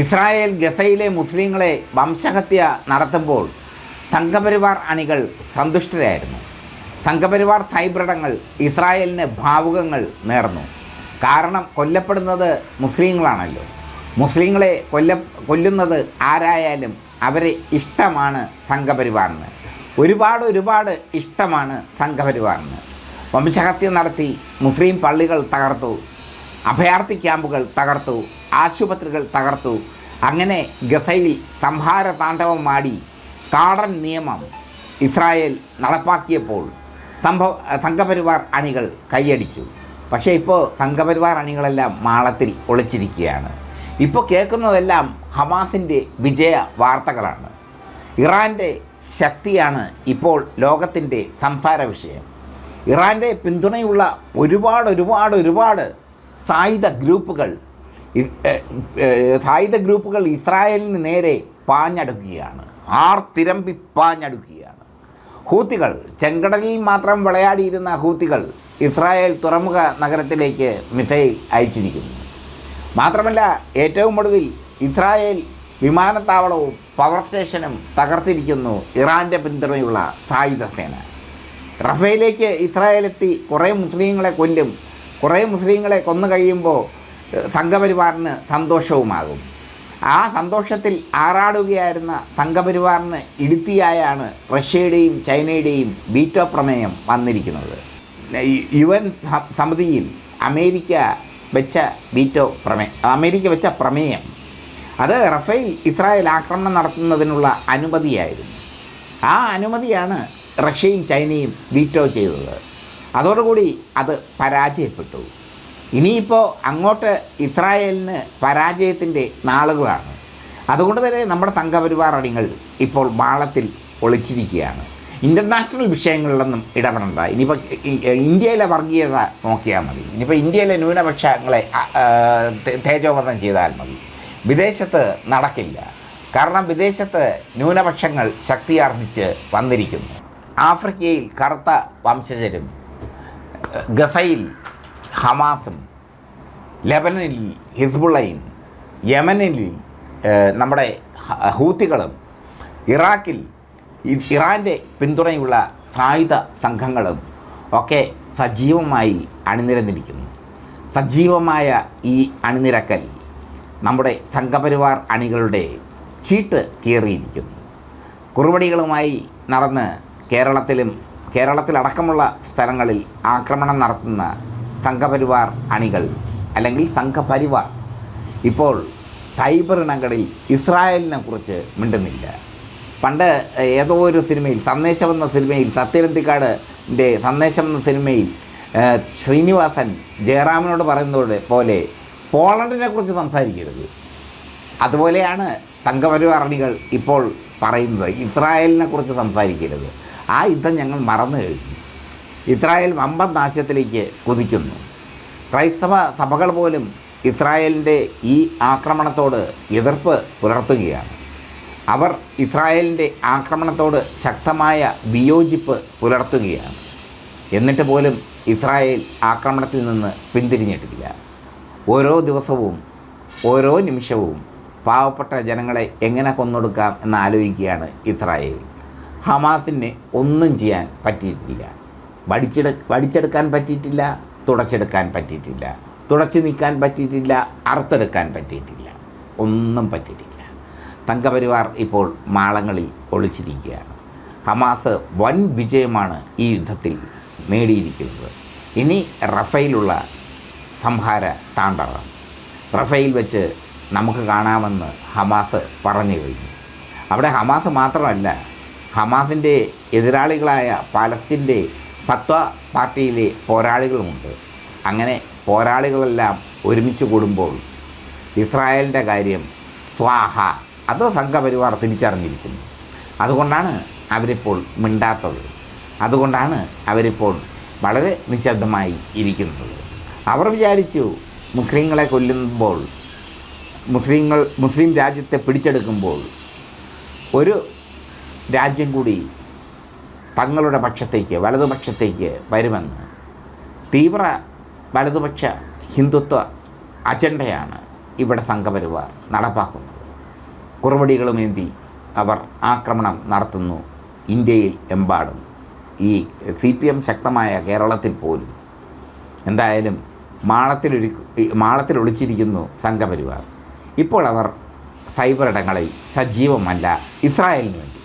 Israel ഗസയിലെ മുസ്ലിങ്ങളെ വംശഹത്യ നടത്തുമ്പോൾ സംഘപരിവാർ അണികൾ സന്തുഷ്ടരായിരുന്നു. സംഘപരിവാർ സൈബ്രടങ്ങൾ ഇസ്രായേലിന് ഭാവുകങ്ങൾ നേർന്നു. കാരണം കൊല്ലപ്പെടുന്നത് മുസ്ലിങ്ങളാണല്ലോ. മുസ്ലിങ്ങളെ കൊല്ല കൊല്ലുന്നത് ആരായാലും അവരെ ഇഷ്ടമാണ് സംഘപരിവാറിന്. ഒരുപാട് ഒരുപാട് ഇഷ്ടമാണ് സംഘപരിവാറിന്. വംശഹത്യ നടത്തി മുസ്ലിം പള്ളികൾ തകർത്തു അഭയാർത്ഥി ക്യാമ്പുകൾ തകർത്തു ആശുപത്രികൾ തകർത്തു. അങ്ങനെ ഗസയിൽ സംഹാര താണ്ഡവമാടി കാടൻ നിയമം ഇസ്രായേൽ നടപ്പാക്കിയപ്പോൾ സംഭവ സംഘപരിവാർ അണികൾ കൈയടിച്ചു. പക്ഷേ ഇപ്പോൾ സംഘപരിവാർ അണികളെല്ലാം മാളത്തിൽ ഒളിച്ചിരിക്കുകയാണ്. ഇപ്പോൾ കേൾക്കുന്നതെല്ലാം ഹമാസിന്റെ വിജയ വാർത്തകളാണ്. ഇറാന്റെ ശക്തിയാണ് ഇപ്പോൾ ലോകത്തിന്റെ സംസാര വിഷയം. ഇറാന്റെ പിന്തുണയുള്ള ഒരുപാട് ഒരുപാട് ഒരുപാട് സായുധ ഗ്രൂപ്പുകൾ സായുധ ഗ്രൂപ്പുകൾ ഇസ്രായേലിന് നേരെ പാഞ്ഞടുക്കുകയാണ്. ആർ തിരമ്പി പാഞ്ഞടുക്കുകയാണ്. ഹൂത്തികൾ ചെങ്കടലിൽ മാത്രം വിളയാടിയിരുന്ന ഹൂത്തികൾ ഇസ്രായേൽ തുറമുഖ നഗരത്തിലേക്ക് മിസൈൽ അയച്ചിരിക്കുന്നു. മാത്രമല്ല ഏറ്റവും ഒടുവിൽ ഇസ്രായേൽ വിമാനത്താവളവും പവർ സ്റ്റേഷനും തകർത്തിരിക്കുന്നു ഇറാന്റെ പിന്തുണയുള്ള സായുധ സേന. റഫേലേക്ക് ഇസ്രായേലെത്തി കുറേ മുസ്ലിങ്ങളെ കൊല്ലും. കുറേ മുസ്ലിങ്ങളെ കൊന്നു കഴിയുമ്പോൾ സംഘപരിവാറിന് സന്തോഷവുമാകും. ആ സന്തോഷത്തിൽ ആറാടുകയായിരുന്ന സംഘപരിവാറിന് ഇടുത്തിയായാണ് റഷ്യയുടെയും ചൈനയുടെയും ബീറ്റോ പ്രമേയം വന്നിരിക്കുന്നത്. യു എൻ സമിതിയിൽ അമേരിക്ക വെച്ച ബീറ്റോ പ്രമേയം അമേരിക്ക വെച്ച പ്രമേയം അത് റഫേൽ ഇസ്രായേൽ ആക്രമണം നടത്തുന്നതിനുള്ള അനുമതിയായിരുന്നു. ആ അനുമതിയാണ് റഷ്യയും ചൈനയും വീറ്റോ ചെയ്തത്. അതോടുകൂടി അത് പരാജയപ്പെട്ടു. ഇനിയിപ്പോൾ അങ്ങോട്ട് ഇസ്രായേലിന് പരാജയത്തിന്റെ നാളുകളാണ്. അതുകൊണ്ട് തന്നെ നമ്മുടെ സംഘപരിവാർ അണികൾ ഇപ്പോൾ മാളത്തിൽ ഒളിച്ചിരിക്കുകയാണ്. ഇന്റർനാഷണൽ വിഷയങ്ങളിലൊന്നും ഇടപെടണ്ട. ഇനിയിപ്പോൾ ഇന്ത്യയിലെ വർഗീയത നോക്കിയാൽ മതി. ഇനിയിപ്പോൾ ഇന്ത്യയിലെ ന്യൂനപക്ഷങ്ങളെ തേജോവധം ചെയ്താൽ മതി. വിദേശത്ത് നടക്കില്ല. കാരണം വിദേശത്ത് ന്യൂനപക്ഷങ്ങൾ ശക്തിയാർജിച്ച് വന്നിരിക്കുന്നു. ആഫ്രിക്കയിൽ കറുത്ത വംശജരും ഗസയിൽ ഹമാസും ലെബനനിൽ ഹിസ്ബുള്ളയും യമനിൽ നമ്മുടെ ഹൂത്തികളും ഇറാഖിൽ ഇറാന്റെ പിന്തുണയുള്ള സായുധ സംഘങ്ങളും ഒക്കെ സജീവമായി അണിനിരന്നിരിക്കുന്നു. സജീവമായ ഈ അണിനിരക്കൽ നമ്മുടെ സംഘപരിവാർ അണികളുടെ ചീട്ട് കീറിയിരിക്കുന്നു. കുറുവടികളുമായി നടന്ന് കേരളത്തിലും കേരളത്തിലടക്കമുള്ള സ്ഥലങ്ങളിൽ ആക്രമണം നടത്തുന്ന സംഘപരിവാർ അണികൾ അല്ലെങ്കിൽ സംഘപരിവാർ. ഇപ്പോൾ സൈബർ ഇണങ്ങളിൽ ഇസ്രായേലിനെ കുറിച്ച് മിണ്ടുന്നില്ല. പണ്ട് ഏതോ ഒരു സിനിമയിൽ സന്ദേശം എന്ന സിനിമയിൽ സത്യരന്തിക്കാടിന്റെ സന്ദേശം എന്ന സിനിമയിൽ ശ്രീനിവാസൻ ജയറാമിനോട് പറയുന്നത് പോലെ പോളണ്ടിനെ കുറിച്ച് സംസാരിക്കരുത്. അതുപോലെയാണ് സംഘപരിവാർ അണികൾ ഇപ്പോൾ പറയുന്നത് ഇസ്രായേലിനെ കുറിച്ച് സംസാരിക്കരുത്. ആ യുദ്ധം ഞങ്ങൾ മറന്നു കഴിഞ്ഞു. ഇസ്രായേൽ വമ്പൻ നാശത്തിലേക്ക് കുതിക്കുന്നു. ക്രൈസ്തവ സഭകൾ പോലും ഇസ്രായേലിന്റെ ഈ ആക്രമണത്തോട് എതിർപ്പ് പുലർത്തുകയാണ്. അവർ ഇസ്രായേലിന്റെ ആക്രമണത്തോട് ശക്തമായ വിയോജിപ്പ് പുലർത്തുകയാണ്. എന്നിട്ട് പോലും ഇസ്രായേൽ ആക്രമണത്തിൽ നിന്ന് പിന്തിരിഞ്ഞിട്ടില്ല. ഓരോ ദിവസവും ഓരോ നിമിഷവും പാവപ്പെട്ട ജനങ്ങളെ എങ്ങനെ കൊന്നൊടുക്കാം എന്ന് ആലോചിക്കുകയാണ് ഇസ്രായേൽ. ഹമാസിന് ഒന്നും ചെയ്യാൻ പറ്റിയിട്ടില്ല. വടിച്ചെടു വടിച്ചെടുക്കാൻ പറ്റിയിട്ടില്ല തുടച്ചെടുക്കാൻ പറ്റിയിട്ടില്ല. തുടച്ചു നീക്കാൻ പറ്റിയിട്ടില്ല അറുത്തെടുക്കാൻ പറ്റിയിട്ടില്ല. ഒന്നും പറ്റിയിട്ടില്ല. സംഘപരിവാർ ഇപ്പോൾ മാളങ്ങളിൽ ഒളിച്ചിരിക്കുകയാണ്. ഹമാസ് വൻ വിജയമാണ് ഈ യുദ്ധത്തിൽ നേടിയിരിക്കുന്നത്. ഇനി റഫയിലുള്ള സംഹാര താണ്ഡവം. റഫയിൽ വെച്ച് നമുക്ക് കാണാമെന്ന് ഹമാസ് പറഞ്ഞു കഴിഞ്ഞു. അവിടെ ഹമാസ് മാത്രമല്ല ഹമാസിന്റെ എതിരാളികളായ പാലസ്തീന്റെ ഫത്വ പാർട്ടിയിലെ പോരാളികളുമുണ്ട്. അങ്ങനെ പോരാളികളെല്ലാം ഒരുമിച്ച് കൂടുമ്പോൾ ഇസ്രായേലിന്റെ കാര്യം സ്വാഹ അത് സംഘപരിവാർ തിരിച്ചറിഞ്ഞിരിക്കുന്നു. അതുകൊണ്ടാണ് അവരിപ്പോൾ മിണ്ടാത്തത്. അതുകൊണ്ടാണ് അവരിപ്പോൾ വളരെ നിശബ്ദമായി ഇരിക്കുന്നത്. അവർ വിചാരിച്ചു മുസ്ലിങ്ങളെ കൊല്ലുമ്പോൾ മുസ്ലിങ്ങൾ മുസ്ലിം രാജ്യത്തെ പിടിച്ചെടുക്കുമ്പോൾ ഒരു രാജ്യം കൂടി തങ്ങളുടെ പക്ഷത്തേക്ക് വലതുപക്ഷത്തേക്ക് വരുമെന്ന്. തീവ്ര വലതുപക്ഷ ഹിന്ദുത്വ അജണ്ടയാണ് ഇവിടെ സംഘപരിവാർ നടപ്പാക്കുന്നത്. കുറുവടികളുമേന്തി അവർ ആക്രമണം നടത്തുന്നു ഇന്ത്യയിൽ എമ്പാടും. ഈ സി പി എം ശക്തമായ കേരളത്തിൽ പോലും. എന്തായാലും മാളത്തിലൊരു മാളത്തിൽ ഒളിച്ചിരിക്കുന്നു സംഘപരിവാർ. ഇപ്പോൾ അവർ സൈബർ ഇടങ്ങളിൽ സജീവമല്ല ഇസ്രായേലിന് വേണ്ടി.